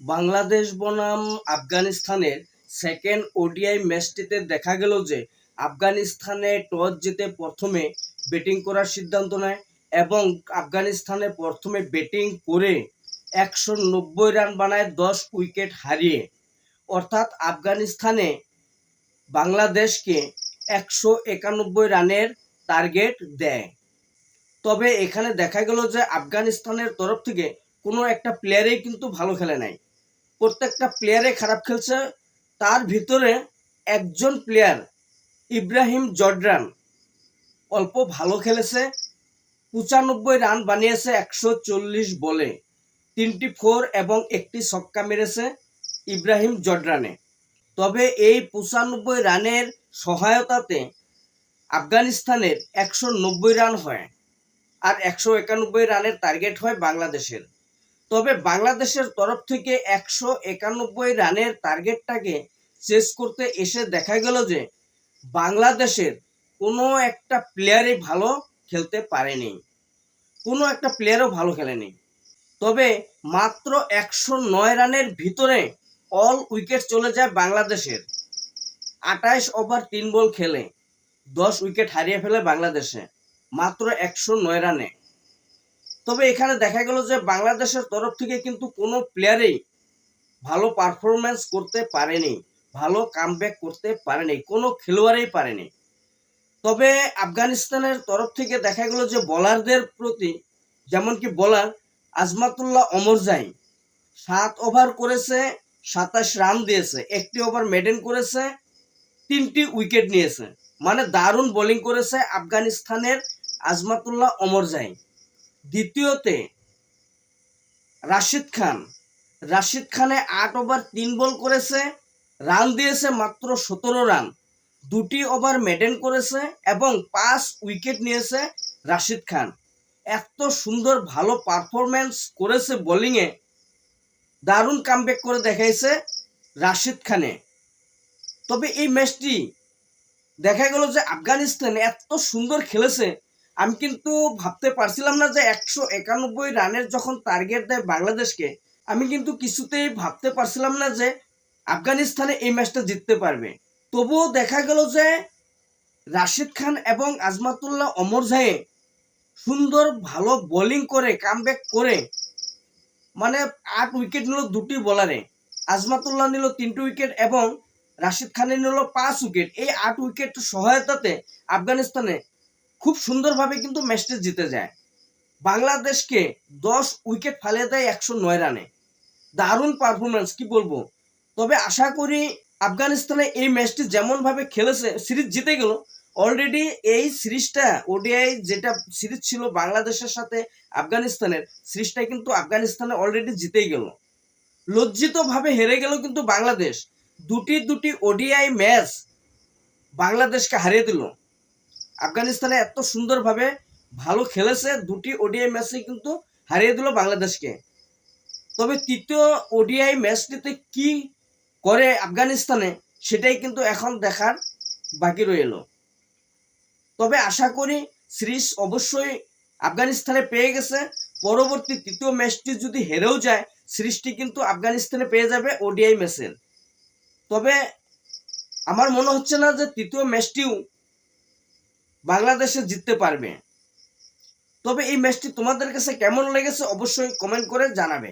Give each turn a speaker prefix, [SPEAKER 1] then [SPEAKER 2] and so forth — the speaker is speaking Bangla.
[SPEAKER 1] বাংলাদেশ বনাম আফগানিস্তানের সেকেন্ড ওডিআই ম্যাচটিতে দেখা গেল যে আফগানিস্তানে টস জিতে প্রথমে ব্যাটিং করার সিদ্ধান্ত নেয় এবং আফগানিস্তানে প্রথমে ব্যাটিং করে একশো নব্বই রান বানায় দশ উইকেট হারিয়ে। অর্থাৎ আফগানিস্তানে বাংলাদেশকে একশো একানব্বই রানের টার্গেট দেয়। তবে এখানে দেখা গেল যে আফগানিস্তানের তরফ থেকে কোনো একটা প্লেয়ারেই কিন্তু ভালো খেলে নাই। প্রত্যেকটা প্লেয়ারে খারাপ খেলছে। তার ভিতরে একজন প্লেয়ার ইব্রাহিম জর্ডান, অল্প ভালো খেলেছে। পঁচানব্বই রান বানিয়েছে একশো চল্লিশ বলে। তিনটি ফোর এবং একটি ছক্কা মেরেছে ইব্রাহিম জর্ডানে। তবে এই পঁচানব্বই রানের সহায়তাতে আফগানিস্তানের একশো নব্বই রান হয় আর একশো একানব্বই রানের টার্গেট হয় বাংলাদেশের। তবে বাংলাদেশের তরফ থেকে একশো একানব্বই রানের টার্গেটটাকে চেস করতে এসে দেখা গেল যে বাংলাদেশের কোনো একটা প্লেয়ারই ভালো খেলতে পারেনি। কোনো একটা প্লেয়ারও ভালো খেলেনি। তবে মাত্র একশো নয় রানের ভিতরে অল উইকেট চলে যায় বাংলাদেশের। আঠাইশ ওভার তিন বল খেলে দশ উইকেট হারিয়ে ফেলে বাংলাদেশে। মাত্র একশো নয় রানে। তবে এখানে দেখা গেল যে বাংলাদেশের তরফ থেকে কিন্তু কোনো প্লেয়ারেই ভালো পারফরমেন্স করতে পারেনি, ভালো কামব্যাক করতে পারেনি, কোনো খেলোয়াড়ই পারেনি। তবে আফগানিস্তানের তরফ থেকে দেখা গেল যে বলারদের প্রতি যেমন কি বলার আজমাতুল্লাহ অমরজাই সাত ওভার করেছে, সাতাশ রান দিয়েছে, একটি ওভার মেডেন করেছে, তিনটি উইকেট নিয়েছে। মানে দারুণ বোলিং করেছে আফগানিস্তানের আজমাতুল্লাহ অমরজাই দ্বিতীয়তে, রাশিদ খান। রাশিদ খানে আট ওভার তিন বল করেছে, রান দিয়েছে মাত্র সতেরো রান। দুটি ওভার মেডেন করেছে এবং পাঁচ উইকেট নিয়েছে রাশিদ খান। এত সুন্দর ভালো পারফরমেন্স করেছে বোলিংয়ে। দারুণ কামব্যাক করে দেখাইছে রাশিদ খানে। তবে এই ম্যাচটি দেখা গেল যে আফগানিস্তান এত সুন্দর খেলেছে আমি কিন্তু ভাবতে পারছিলাম না যে একশো একানব্বই রানের যখন টার্গেট দেয় বাংলাদেশকে, আমি কিন্তু কিছুতেই ভাবতে পারছিলাম না যে আফগানিস্তানে এই ম্যাচটা জিততে পারবে। তবুও দেখা গেল যে রাশিদ খান এবং আজমাতুল্লাহ অমর জায়ে সুন্দর ভালো বোলিং করে কামব্যাক করে মানে আট উইকেট নিল দুটি বলারে আজমাতুল্লাহ নিল তিনটি উইকেট এবং রাশিদ খানের নিল পাঁচ উইকেট এই আট উইকেট সহায়তাতে আফগানিস্তানে খুব সুন্দরভাবে কিন্তু ম্যাচটা জিতে যায়। বাংলাদেশকে দশ উইকেট ফালিয়ে দেয় একশো নয় রানে। দারুণ পারফরমেন্স কি বলব? তবে আশা করি আফগানিস্তানে এই ম্যাচটি যেমনভাবে খেলেছে, সিরিজ জিতে গেল অলরেডি এই সিরিজটা, ওডিআই যেটা সিরিজ ছিল বাংলাদেশের সাথে আফগানিস্তানের, সিরিজটা কিন্তু আফগানিস্তানে অলরেডি জিতেই গেল। লজ্জিতভাবে হেরে গেল কিন্তু বাংলাদেশ। দুটি দুটি ওডিআই ম্যাচ বাংলাদেশকে হারিয়ে দিল। আফগানিস্তানে এত সুন্দরভাবে ভালো খেলেছে, দুটি ওডিআই ম্যাচে কিন্তু হারিয়ে দিল বাংলাদেশকে। তবে তৃতীয় ওডিআই ম্যাচটিতে কি করে আফগানিস্তানে, সেটাই কিন্তু এখন দেখার বাকি রইল। তবে আশা করি সিরিজ অবশ্যই আফগানিস্তানে পেয়ে গেছে। পরবর্তী তৃতীয় ম্যাচটি যদি হেরেও যায়, সিরিজটি কিন্তু আফগানিস্তানে পেয়ে যাবে ওডিআই ম্যাচের তবে আমার মনে হচ্ছে না যে তৃতীয় ম্যাচটিও বাংলাদেশে জিততে পারবে। তবে এই ম্যাচটি তোমাদের কাছে কেমন লেগেছে অবশ্যই কমেন্ট করে জানাবে।